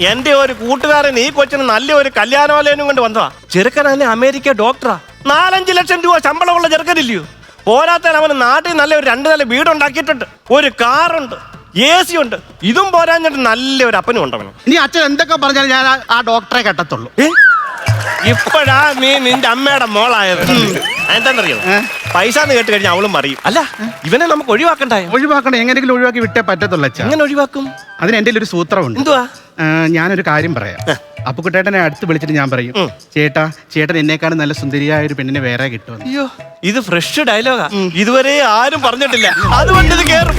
എന്റെ ഒരു കൂട്ടുകാരൻ ഈ കൊച്ചിന് നല്ല ഒരു കല്യാണവാലയനും കൊണ്ട് വന്നതാ. ചെറുക്കനെ അമേരിക്ക ഡോക്ടറാ നാലഞ്ച് ലക്ഷം രൂപ ശമ്പളമുള്ള ചെറുക്കനില്ലയോ? പോരാത്ത അവന് നാട്ടിൽ നല്ല ഒരു രണ്ട് നില വീടുണ്ടാക്കിയിട്ടുണ്ട്. ഒരു കാറുണ്ട് എ സി ഉണ്ട്. ഇതും പോരാഞ്ഞിട്ട് നല്ല ഒരു അപ്പനും ഉണ്ട് നീ അച്ഛൻ എന്തൊക്കെ പറഞ്ഞാലും ഞാൻ ആ- ആ ഡോക്ടറെ കെട്ടത്തുള്ളൂ. ഇപ്പോഴാ നീ നിന്റെ അമ്മയുടെ മോളായത്. എന്താണെന്നറിയോ? പൈസ എന്ന് കേട്ട് കഴിഞ്ഞാൽ അവളും പറയും അല്ല ഇവനെ നമുക്ക് ഒഴിവാക്കണ്ടായോ? ഒഴിവാക്കണം എങ്ങനെയെങ്കിലും ഒഴിവാക്കി വിട്ടേ പറ്റത്തുള്ളൂ അച്ഛാ. എങ്ങനെ ഒഴിവാക്കും? അതിന് എന്റെ ഒരു സൂത്രമുണ്ട്. എന്തുവാ? ഞാനൊരു കാര്യം പറയാം. അപ്പുക്കുട്ടേട്ടനെ അടുത്ത് വിളിച്ചിട്ട് ഞാൻ പറയും ചേട്ടാ ചേട്ടൻ എന്നെക്കാളും നല്ല സുന്ദരിയായ ഒരു പെണ്ണിനെ വേറെ കിട്ടും അയ്യോ ഇത് ഫ്രഷ് ഡയലോഗാ ഇതുവരെ ആരും പറഞ്ഞിട്ടില്ല. അതുകൊണ്ട് ഇത് കേറും.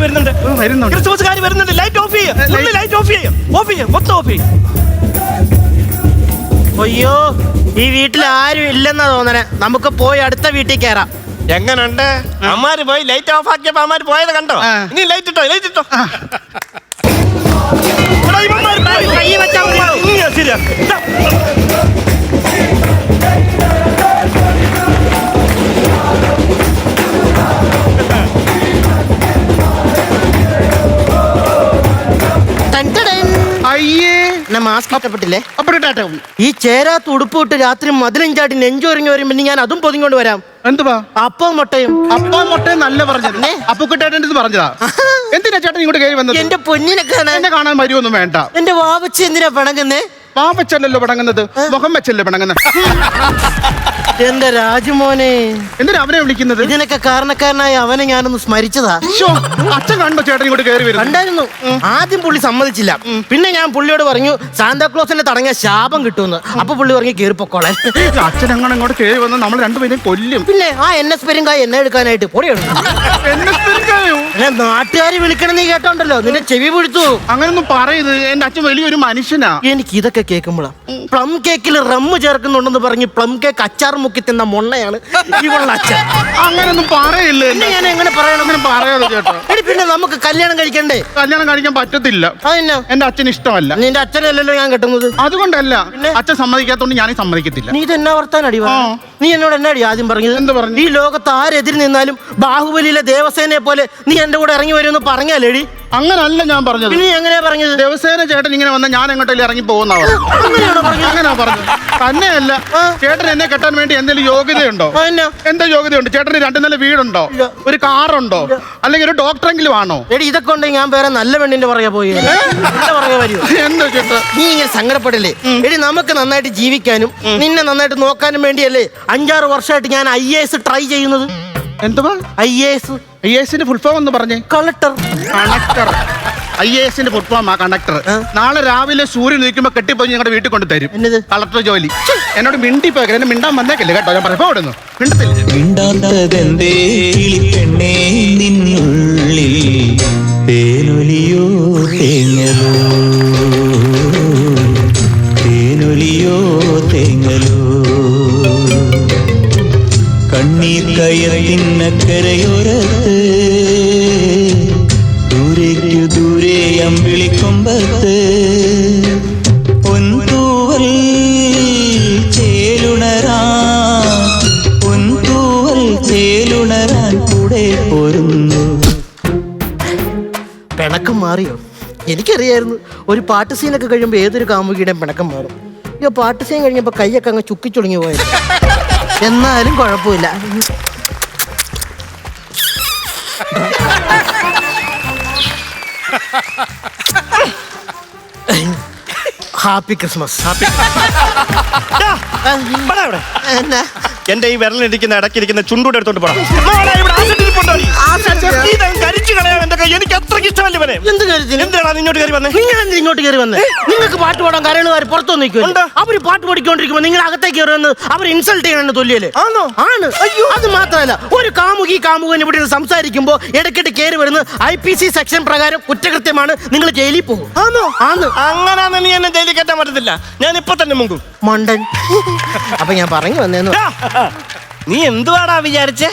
വരുന്നുണ്ട്. വരുന്നുണ്ട്. വരുന്നുണ്ട്. ലൈറ്റ് ഓഫ് ചെയ്യും. ലൈറ്റ്- ഓഫ് ചെയ്യും. ഓഫ് ചെയ്യും. മൊത്തം ഓഫ് ചെയ്യും. അയ്യോ ഈ വീട്ടിൽ ആരും ഇല്ലെന്നാ തോന്നണേ. നമുക്ക് പോയി അടുത്ത വീട്ടിൽ കയറാം എങ്ങനുണ്ട്? അമ്മാര് പോയി ലൈറ്റ് ഓഫ് ആക്കിയപ്പോ അമ്മാര് പോയത് കണ്ടോ? നീ ഇനി ലൈറ്റ് ഇട്ടോ? ലൈറ്റ് ഇട്ടോ? ഞാൻ. അയ്യേ. എന്നെ മാസ്ക് ഇഷ്ടപ്പെട്ടില്ലേ അപ്പുക്കുട്ടേട്ടൻ ഈ ചേരാത്ത ഉടുപ്പിട്ട് രാത്രി മതിലും ചാട്ടി നെഞ്ചൊരുങ്ങി വരുമ്പോ ഇനി ഞാൻ അതും പൊതിഞ്ഞോണ്ട് വരാം. എന്തുവാ? അപ്പം മുട്ടയും. അപ്പ മുട്ടയും നല്ല പറഞ്ഞത്. പിന്നെ? അപ്പുക്കുട്ടേട്ടൻ പറഞ്ഞതാ. എന്തിനാ ചേട്ടൻ ഇങ്ങോട്ട് കയറി വന്നത്? എന്റെ പൊന്നിനെ കാണാൻ. എന്നെ കാണാൻ വരുമൊന്നും വേണ്ട. എന്റെ വാവച്ച് എന്തിനാ പിണങ്ങുന്നേ? പാപ്പച്ചല്ലല്ലോ പടങ്ങുന്നത് മുഖം വെച്ചല്ലോ പിണങ്ങുന്നത് എന്റെ രാജുമോനെ? എന്തിനാ അവനെ വിളിക്കുന്നത്? ഇതിനൊക്കെ കാരണക്കാരനായി അവനെ ഞാനൊന്ന് സ്മരിച്ചതാ. അച്ഛൻ കണ്ടോ ചേട്ടൻ ഇങ്ങോട്ട് കയറി കണ്ടായിരുന്നു. ആദ്യം പുള്ളി സമ്മതിച്ചില്ല. പിന്നെ ഞാൻ പുള്ളിയോട് പറഞ്ഞു സാന്താക്ലോസിന്റെ തടങ്ങിയ ശാപം കിട്ടുമെന്ന്. അപ്പൊ പുള്ളി പറഞ്ഞു പൊക്കോളെ അച്ഛൻ അങ്ങനെ ഇങ്ങോട്ട് കയറി വന്ന് നമ്മൾ രണ്ടുപേരും കൊല്ലും. പിന്നെ ആ എൻ എസ് പെരുങ്കായ എന്നെ എടുക്കാനായിട്ട് പൊടിയാണ് എന്നെ സ്പെരിക്കായോ? എന്നെ നാട്ടുകാർ വിളിക്കണം നീ കേട്ടോണ്ടല്ലോ. നിന്നെ ചെവി പിടിച്ചു. അങ്ങനൊന്നും പറയത് എന്റെ അച്ഛൻ വലിയൊരു മനുഷ്യനാ. എനിക്ക് ഇതൊക്കെ കേൾക്കുമ്പോഴാ. പ്ലം കേക്കിൽ റമ്മ് ചേർക്കുന്നുണ്ടെന്ന് പറഞ്ഞ് പ്ലം കേക്ക് അച്ചാർ മുക്കി തിന്ന മൊണ്ണയാണ് ഇവളുടെ അച്ഛൻ. അങ്ങനൊന്നും പറയില്ല പിന്നെ ഞാൻ എങ്ങനെ പറയണം അങ്ങനെ പറയാതെ ചേട്ടാ. എടി പിന്നെ നമുക്ക് കല്യാണം കഴിക്കണ്ടേ? കല്യാണം കഴിക്കാൻ പറ്റത്തില്ല. അതെന്നാ? എന്റെ അച്ഛൻ ഇഷ്ടമല്ല. നിന്റെ അച്ഛനല്ലല്ലോ ഞാൻ കെട്ടുന്നത്. അതുകൊണ്ടല്ല? അച്ഛൻ സമ്മതിക്കാത്തോണ്ട് ഞാനേ സമ്മതിക്കത്തില്ല. നീ ഇത് എന്നാ വർത്താൻ അടി നീ എന്നോട് എന്നാ അടി ആദ്യം പറഞ്ഞത്? എന്ത് പറഞ്ഞു? ഈ ലോകത്ത് ആരെതിരി നിന്നാലും ബാഹുബലിയിലെ ദേവസേനയെ പോലെ നീ എന്റെ കൂടെ ഇറങ്ങി വരുമെന്ന് പറഞ്ഞാലേടി? അങ്ങനല്ല ഞാൻ പറഞ്ഞത്. പിന്നെ നീ എങ്ങനെയാ പറഞ്ഞത്? ദിവസേന ചേട്ടൻ ഇങ്ങനെ വന്ന ഞാൻ എങ്ങോട്ടെങ്കിലും ഇറങ്ങി പറഞ്ഞത്. അങ്ങനെയാ പറഞ്ഞത്. തന്നെയല്ല ചേട്ടൻ എന്നെ കെട്ടാൻ വേണ്ടി എന്തെങ്കിലും യോഗ്യതയുണ്ടോ? എന്താ യോഗ്യതയുണ്ട്? ചേട്ടന് രണ്ടു നില വീടുണ്ടോ. ഒരു കാറുണ്ടോ? അല്ലെങ്കിൽ ഒരു ഡോക്ടറെങ്കിലും ആണോ? എടി ഇതൊക്കെ ഉണ്ടെങ്കിൽ ഞാൻ വേറെ നല്ല പെണ്ണിന്റെ പറയാ പോയി എന്താ ചേട്ടാ? നീ ഇങ്ങനെ സങ്കടപ്പെടില്ലേ? എടി നമുക്ക് നന്നായിട്ട് ജീവിക്കാനും നിന്നെ നന്നായിട്ട് നോക്കാനും വേണ്ടിയല്ലേ അഞ്ചാറ് വർഷമായിട്ട് ഞാൻ ഐ എസ് ട്രൈ ചെയ്യുന്നത്? എന്തുവാ? I A S. ഐ എസിന്റെ ഫുൾ ഫോം ഒന്ന് പറഞ്ഞേ? കളക്ടർ കണക്ടർ ഐ എ എസിന്റെ ഫുൾ ഫോം ആ. കണക്ടർ നാളെ രാവിലെ സൂര്യൻ നിൽക്കുമ്പോ കെട്ടിപ്പോയി ഞങ്ങളുടെ വീട്ടിൽ കൊണ്ട് തരും. എന്നത്? കളക്ടർ ജോലി. എന്നോട് മിണ്ടി പോയി എന്നെ മിണ്ടാൻ വന്നേക്കല്ലേ കേട്ടോ. ഞാൻ പറയാം ഓടുന്നു. മിണ്ടത്തില്ല. മിണ്ടാത്തതെന്തേ? കിളിപ്പെണ്ണേ നിന്നുള്ളിൽ. തേനൊലിയോ തേങ്ങലോ. തേനൊലിയോ തേങ്ങലോ. കണ്ണീർ കയത്തിന്നക്കരയോരത്ത് ദൂരേക്കു ദൂരെ അമ്പിളിക്കൊമ്പത്ത് പിണക്കം മാറിയോ? എനിക്കറിയായിരുന്നു ഒരു പാട്ട് സീനൊക്കെ കഴിയുമ്പോൾ ഏതൊരു കാമുകിയുടെയും പിണക്കം മാറും. ഈ പാട്ട് സീൻ കഴിഞ്ഞപ്പോൾ കൈയൊക്കെ അങ്ങ് ചുക്കിച്ചുളുങ്ങി പോയത്. എന്നാലും കുഴപ്പമില്ല. ഹാപ്പി ക്രിസ്മസ് ഹാപ്പി എന്നാ? എന്റെ ഈ വിരലിരിക്കുന്ന ഇടയ്ക്കിരിക്കുന്ന ചുണ്ടൂടെ എടുത്തോണ്ട് പോടാ. കരിച്ചു കളയാൻ എന്റെ ഇഷ്ടമല്ല ഇവനെ? എന്ത് കാര്യത്തിന്? എന്തിനാണ് നിന്നോട്ട് കയറി വന്നേ? നിങ്ങൾ എന്ത് ഇങ്ങോട്ട് കയറി വന്നേ? നിങ്ങൾക്ക് പാട്ട് പാടാൻ കരയണവർ പുറത്തു നിൽക്കും. അവർ പാട്ട് പാടിക്കൊണ്ടിരിക്കുമ്പോ നിങ്ങൾ അകത്തേക്ക് കയറി വന്ന് അവർ ഇൻസൾട്ട് ചെയ്യണമെന്ന് തൊല്ലിയല്ലേ? ആണോ? ആണ്. അയ്യോ. അത് മാത്രമല്ല ഒരു കാമുകി കാമുകൻ ഇവിടെ ഇരുന്ന് സംസാരിക്കുമ്പോ ഇടയ്ക്കിട്ട് കയറി വരുന്ന ഐ പി സി സെക്ഷൻ പ്രകാരം കുറ്റകൃത്യമാണ്. നിങ്ങൾ ജയിലിൽ പോകും. ആണോ. ആന്ന് അങ്ങനാന്ന് നീ എന്നെ ജയിലിൽ കയറ്റാൻ പറ്റത്തില്ല. ഞാൻ ഇപ്പൊ തന്നെ മുങ്കും മണ്ടൻ. അപ്പൊ ഞാൻ പറഞ്ഞു വന്നേന്നു നീ എന്തുവാടാ വിചാരിച്ചേ?